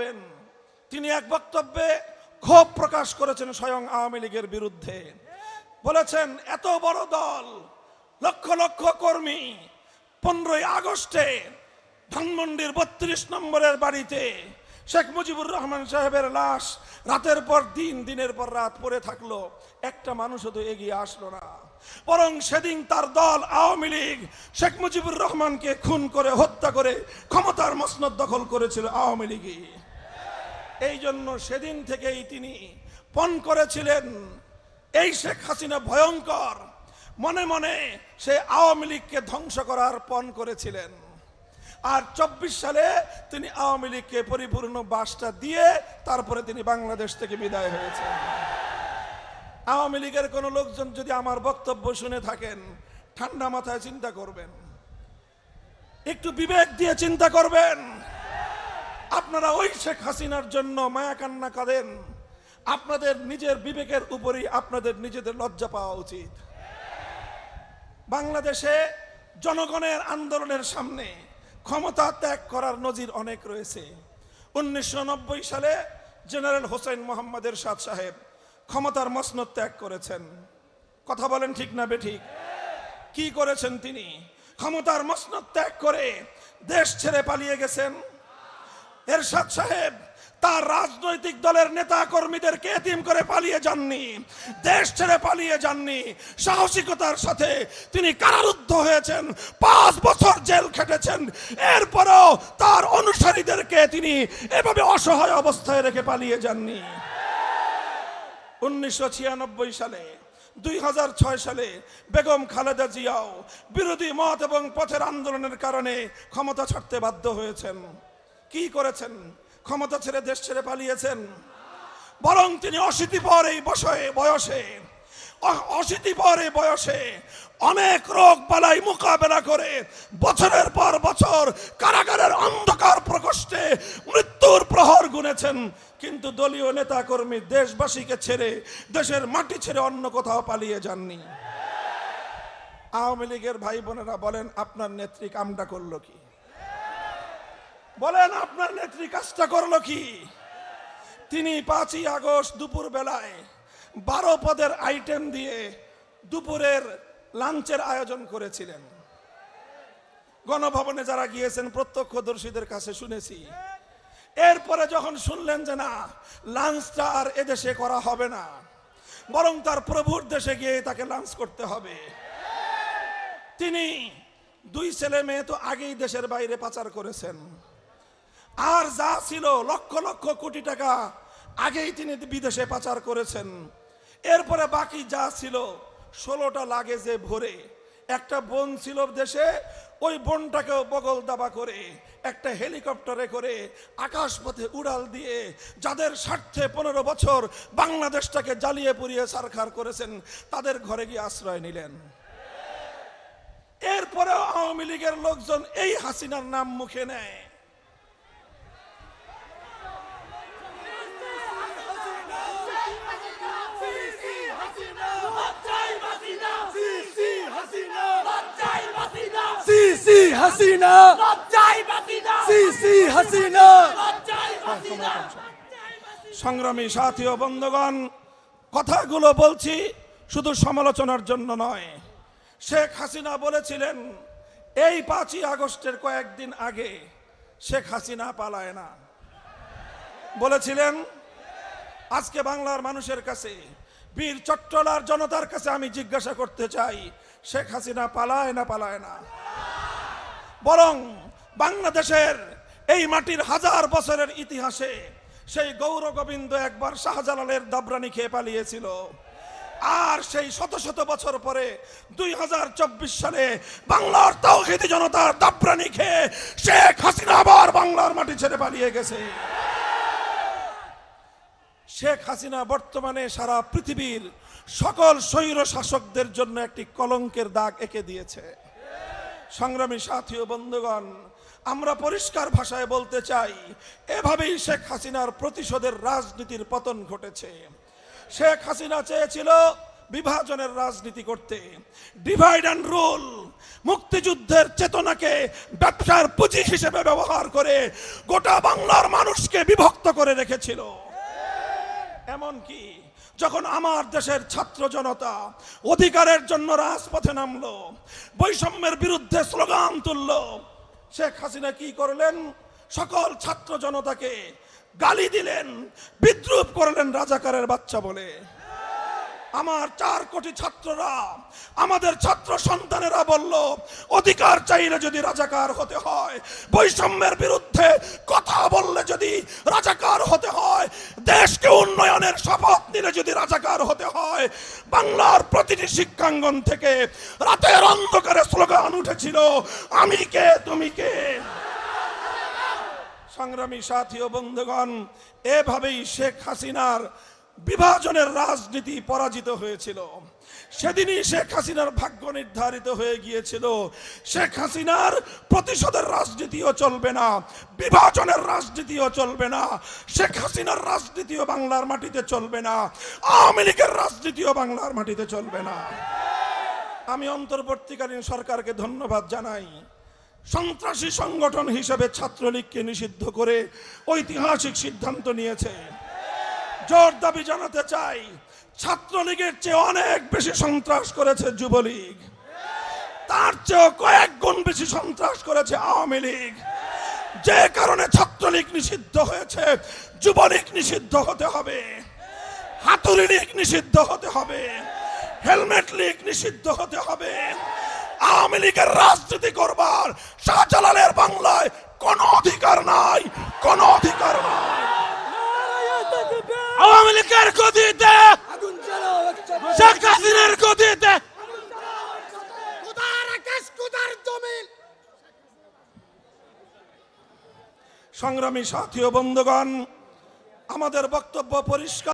পাবেন তিনি এক বক্তব্যে ক্ষোভ প্রকাশ করেছেন স্বয়ং আওয়ামী লীগের বিরুদ্ধে। বলেছেন, এত বড় দল, লক্ষ লক্ষ কর্মী, পনেরোই আগস্টে ধানমন্ডির বত্রিশ নম্বরের বাড়িতে শেখ মুজিবুর রহমান সাহেবের লাশ রাতের পর দিন, দিনের পর রাত পড়ে থাকল। একটা মানুষও তো এগিয়ে আসলো না। বরং সেদিন তার দল আওয়ামী লীগ শেখ মুজিবুর রহমানকে খুন করে হত্যা করে ক্ষমতার মসনদ দখল করেছিল আওয়ামী লীগই। এই জন্য সেদিন থেকেই তিনি পণ করেছিলেন, এই শেখ হাসিনা ভয়ঙ্কর। মনে মনে সে আওয়ামী লীগকে ধ্বংস করার পণ করেছিলেন। আর চব্বিশ সালে তিনি আওয়ামী লীগকে পরিপূর্ণ বাসটা দিয়ে তারপরে তিনি বাংলাদেশ থেকে বিদায় হয়েছেন। আওয়ামী লীগের কোনো লোকজন যদি আমার বক্তব্য শুনে থাকেন, ঠান্ডা মাথায় চিন্তা করবেন। একটু বিবেক দিয়ে চিন্তা করবেন। আপনারা ওই শেখ হাসিনার জন্য মায়া কান্না কাঁদেন আপনাদের নিজের বিবেকের উপরই আপনাদের নিজেদের লজ্জা পাওয়া উচিত। বাংলাদেশে জনগণের আন্দোলনের সামনে ক্ষমতা ত্যাগ করার নজির অনেক রয়েছে। উনিশশো নব্বই সালে জেনারেল হোসেন মোহাম্মদের সাদ সাহেব ক্ষমতার মসনদ ত্যাগ করেছেন। কথা বলেন ঠিক না বেঠিক? কি করেছেন তিনি? ক্ষমতার মসনদ ত্যাগ করে দেশ ছেড়ে পালিয়ে গেছেন। এরশাদ সাহেব, তার রাজনৈতিক দলের নেতা কর্মীদেরকে এতিম করে পালিয়ে যাননি? দেশ ছেড়ে পালিয়ে যাননি। সাহসিকতার সাথে তিনি কারারুদ্ধ হয়েছেন। পাঁচ বছর জেল খেটেছেন। এরপরও তার অনুসারীদেরকে তিনি এভাবে অসহায় অবস্থায় রেখে পালিয়ে যাননি। উনিশশো ছিয়ানব্বই সালে, দুই হাজার ছয় সালে বেগম খালেদা জিয়াও বিরোধী মত এবং পথের আন্দোলনের কারণে ক্ষমতা ছাড়তে বাধ্য হয়েছেন। কি করেছেন? ক্ষমতা ছেড়ে দেশ ছেড়ে পালিয়েছেন। বরং তিনি অশীতি পর বসয়ে বয়সে অশীতি পর বয়সে অনেক রোগ বালাই মোকাবেলা করে বছরের পর বছর কারাগারের অন্ধকার প্রকোষ্ঠে মৃত্যুর প্রহর গুনেছেন। কিন্তু দলীয় নেতা কর্মী দেশবাসীকে ছেড়ে দেশের মাটি ছেড়ে অন্য কোথাও পালিয়ে যাননি। আওয়ামী লীগের ভাই বোনেরা বলেন, আপনার নেত্রী কামটা করল কি? বলেন, আপনার নেত্রী কাজটা করল কি? তিনি পাঁচই আগস্ট দুপুর বেলায় বারো পদের আইটেম দিয়ে দুপুরের লাঞ্চের আয়োজন করেছিলেন। গণভবনে যারা গিয়েছেন, প্রত্যক্ষদর্শীদের কাছে শুনেছি। এরপরে যখন শুনলেন যে না, লাঞ্চটা আর এদেশে করা হবে না, বরং তার প্রভুর দেশে গিয়ে তাকে লাঞ্চ করতে হবে। তিনি দুই ছেলে মেয়ে তো আগেই দেশের বাইরে পাচার করেছেন। আর যা ছিল লক্ষ লক্ষ কোটি টাকা আগেই তিনি বিদেশে পাচার করেছেন। এরপরে বাকি যা ছিল, ষোলোটা লাগেজে ভরে একটা বোন ছিল দেশে, ওই বোনটাকেও বগল দাবা করে একটা হেলিকপ্টারে করে আকাশপথে উড়াল দিয়ে যাদের স্বার্থে পনেরো বছর বাংলাদেশটাকে জ্বালিয়ে পুড়িয়ে সারখার করেছেন, তাদের ঘরে গিয়ে আশ্রয় নিলেন। এরপরেও আওয়ামী লীগের লোকজন এই হাসিনার নাম মুখে নেয়। হাসিনা সিসি হাসিনা সংগ্রামী সাথী ও বন্ধুগণ কথাগুলো বলছি শুধু সমালোচনার জন্য নয়। শেখ হাসিনা বলেছিলেন এই পাঁচই আগস্টের কয়েকদিন আগে শেখ হাসিনা পালায় না। বলেছিলেন আজকে বাংলার মানুষের কাছে বীর চট্টলার জনতার কাছে আমি জিজ্ঞাসা করতে চাই শেখ হাসিনা পালায় না পালায় না? বরং বাংলাদেশের এই মাটির হাজার বছরের ইতিহাসে সেই গৌর গোবিন্দ একবার শাহজালালের দাবরানি খেয়ে পালিয়েছিল। আর সেই শত শত বছর পরে দুই হাজার চব্বিশ সালে বাংলার তৌহিদি জনতার দাবরানি খেয়ে শেখ হাসিনা আবার বাংলার মাটি ছেড়ে পালিয়ে গেছে। শেখ হাসিনা বর্তমানে সারা পৃথিবীর সকল স্বৈর শাসকদের জন্য একটি কলঙ্কের দাগ এঁকে দিয়েছে। সংগ্রামী সাথী ও বন্ধুগণ, আমরা পরিষ্কার ভাষায় বলতে চাই, এভাবেই শেখ হাসিনার প্রতিশোধের রাজনীতির পতন ঘটেছে। শেখ হাসিনা চেয়েছিল বিভাজনের রাজনীতি করতে। ডিভাইড অ্যান্ড রুল মুক্তিযুদ্ধের চেতনাকে ব্যবসার পুঁজি হিসেবে ব্যবহার করে গোটা বাংলার মানুষকে বিভক্ত করে রেখেছিল। এমনকি যখন আমার দেশের ছাত্র জনতা অধিকারের জন্য রাজপথে নামলো, বৈষম্যের বিরুদ্ধে স্লোগান তুললো, শেখ হাসিনা কি করলেন? সকল ছাত্র জনতাকে গালি দিলেন, বিদ্রুপ করলেন রাজাকারের বাচ্চা বলে। আমার চার কোটি ছাত্ররা, আমাদের ছাত্র সন্তানেরা বলল, অধিকার চাইলে যদি রাজাকার হতে হয়, বৈষম্যের বিরুদ্ধে কথা বললে যদি রাজাকার হতে হয় দেশকে উন্নয়নের শপথ নিলে যদি রাজাকার হতে হয়, বাংলার প্রতিটি শিক্ষাঙ্গন থেকে রাতের অন্ধকারে স্লোগান উঠেছিল, আমি কে? তুমি কে? সংগ্রামী সাথী ও বন্ধুগণ, এভাবেই শেখ হাসিনার বিভাজনের রাজনীতি পরাজিত হয়েছিল। সেদিনই শেখ হাসিনার ভাগ্য নির্ধারিত হয়ে গিয়েছিল। শেখ হাসিনার প্রতিশোধের রাজনীতিও চলবে না, বিভাজনের রাজনীতিও চলবে না, শেখ হাসিনার রাজনীতিও বাংলার মাটিতে চলবে না, আওয়ামী লীগের রাজনীতিও বাংলার মাটিতে চলবে না। আমি অন্তর্বর্তীকালীন সরকারকে ধন্যবাদ জানাই। সন্ত্রাসী সংগঠন হিসেবে ছাত্রলীগকে নিষিদ্ধ করে ঐতিহাসিক সিদ্ধান্ত নিয়েছে। জোর দাবি জানাতে চাই। ছাত্রলীগের চেয়ে অনেক বেশি সন্ত্রাস করেছে যুবলীগ। তার চেয়েও কয়েক গুণ বেশি সন্ত্রাস করেছে আওয়ামী লীগ। যে কারণে ছাত্রলীগ নিষিদ্ধ হয়েছে, যুবলীগ নিষিদ্ধ হতে হবে। হাতুড়ি লীগ নিষিদ্ধ হতে হবে। হেলমেট লীগ নিষিদ্ধ হতে হবে। আওয়ামী লীগের রাজনীতি করবার শাহজালালের বাংলায় কোনো অধিকার নাই, কোনো অধিকার নাই। আওয়ামী লীগের গদিতে শেখ হাসিনার গদিতে সংগ্রামী সাথী ও বন্ধুগণ আমাদের বক্তব্য পরিষ্কার।